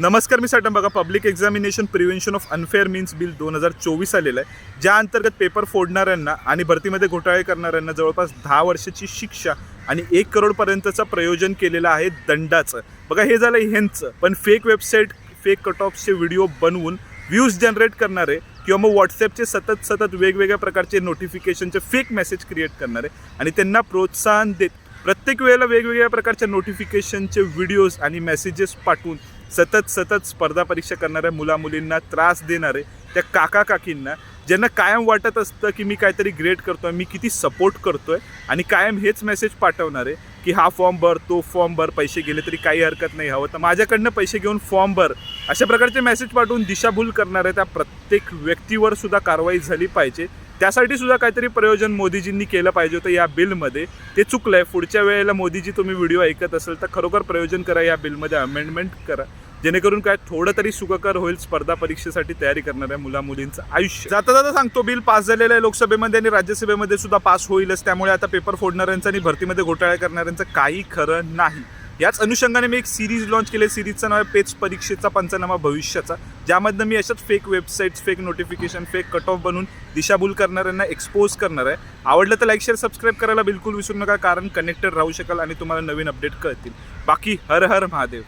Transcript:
नमस्कार मी साठम. बघा public examination prevention of unfair means bill दोन हजार चोवीस आलेलं आहे. ज्या अंतर्गत पेपर फोडणाऱ्यांना आणि भरतीमध्ये घोटाळे करणाऱ्यांना जवळपास दहा वर्षाची शिक्षा आणि एक करोडपर्यंतचं प्रयोजन केलेलं आहे दंडाचं. बघा हे झालं ह्यांचं. पण फेक वेबसाईट फेक कट ऑफचे व्हिडिओ बनवून व्ह्यूज जनरेट करणारे किंवा मग व्हॉट्सॲपचे सतत सतत वेगवेगळ्या प्रकारचे नोटिफिकेशनचे फेक मेसेज क्रिएट करणारे आणि त्यांना प्रोत्साहन देत प्रत्येक वेळेला वेगवेगळ्या प्रकारच्या नोटिफिकेशनचे व्हिडिओज आणि मेसेजेस पाठवून सतत सतत स्पर्धा परीक्षा करणाऱ्या मुलामुलींना त्रास देणारे त्या काका काकींना ज्यांना कायम वाटत असतं की मी काहीतरी ग्रेट करतोय मी किती सपोर्ट करतोय आणि कायम हेच मेसेज पाठवणारे की हा फॉर्म भर तो फॉर्म भर पैसे गेले तरी काही हरकत नाही हवं तर माझ्याकडनं पैसे घेऊन फॉर्म भर अशा प्रकारचे मेसेज पाठवून दिशाभूल करणाऱ्या त्या प्रत्येक व्यक्तीवर सुद्धा कारवाई झाली पाहिजे. त्यासाठी सुद्धा काहीतरी प्रयोजन मोदीजींनी केलं पाहिजे होतं या बिलमध्ये. ते चुकलं आहे पुढच्या वेळेला मोदीजी तुम्ही व्हिडिओ ऐकत असेल तर खरोखर प्रयोजन करा या बिलमध्ये. अमेंडमेंट करा. जेणेकरून काय थोडं तरी सुखकर होईल स्पर्धा परीक्षेसाठी तयारी करणाऱ्या मुला मुलींचं आयुष्य. जाता जाता सांगतो बिल पास झालेलं आहे लोकसभेमध्ये आणि राज्यसभेमध्ये सुद्धा पास होईलच. त्यामुळे आता पेपर फोडणाऱ्यांचं आणि भरतीमध्ये घोटाळा करणाऱ्यांचं काही खरं नाही. याच अनुषंगाने मी एक सिरीज लॉन्च केली सिरीजचं नाव आहे पेच परीक्षेचा पंचनामा भविष्याचा. ज्यामधनं मी अशाच fake websites fake notification fake cut off बनवून दिशाभूल करणाऱ्यांना एक्सपोज करणार आहे. आवडलं तर लाईक शेअर सबस्क्राईब करायला बिलकुल विसरू नका कारण कनेक्टेड राहू शकाल आणि तुम्हाला नवीन अपडेट कळतील. बाकी हर हर महादेव.